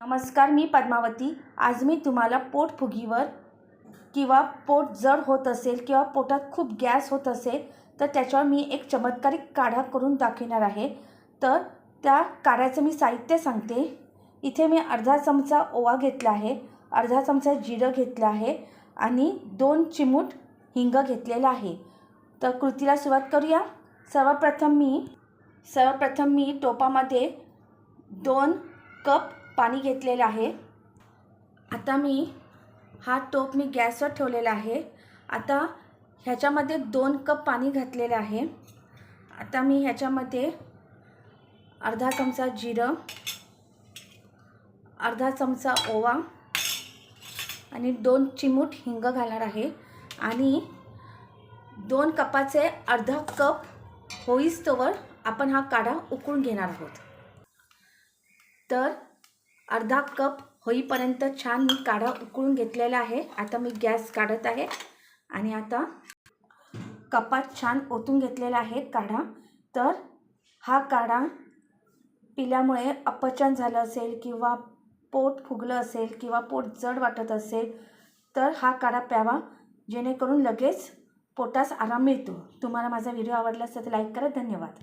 नमस्कार मी पद्मावती. आज मी तुम्हाला पोटफुगीवर किंवा पोट जड होत असेल किंवा पोटात खूप गॅस होत असेल तर त्याच्यावर मी एक चमत्कारिक काढा करून दाखवणार आहे. तर त्या काढ्याचं मी साहित्य सांगते. इथे मी अर्धा चमचा ओवा घेतला आहे अर्धा चमचा जिरं घेतलं आहे आणि दोन चिमूट हिंग घेतलेलं आहे. तर कृतीला सुरुवात करूया. सर्वप्रथम मी सर्वप्रथम मी टोपामध्ये दोन कप पाणी घेतलेलं आहे. आता मी हा टोप मी गॅसवर ठेवलेला आहे. आता ह्याच्यामध्ये दोन कप पाणी घातलेलं आहे. आता मी ह्याच्यामध्ये अर्धा चमचा जिरं अर्धा चमचा ओवा आणि दोन चिमूट हिंग घालणार आहे. आणि दोन कपाचे अर्धा कप होईस्तोवर आपण हा काढा उकळून घेणार आहोत. तर अर्धा कप होईपर्यंत छान मी काढा उकळून घेतलेला आहे. आता मी गॅस काढत आहे. आणि आता कपात छान ओतून घेतलेला आहे काढा. तर हा काढा पिल्यामुळे अपचन झालं असेल किंवा पोट फुगलं असेल किंवा पोट जड वाटत असेल तर हा काढा प्यावा. जेणेकरून लगेच पोटास आराम मिळतो. तुम्हाला माझा व्हिडिओ आवडला असेल तर लाईक करा. धन्यवाद.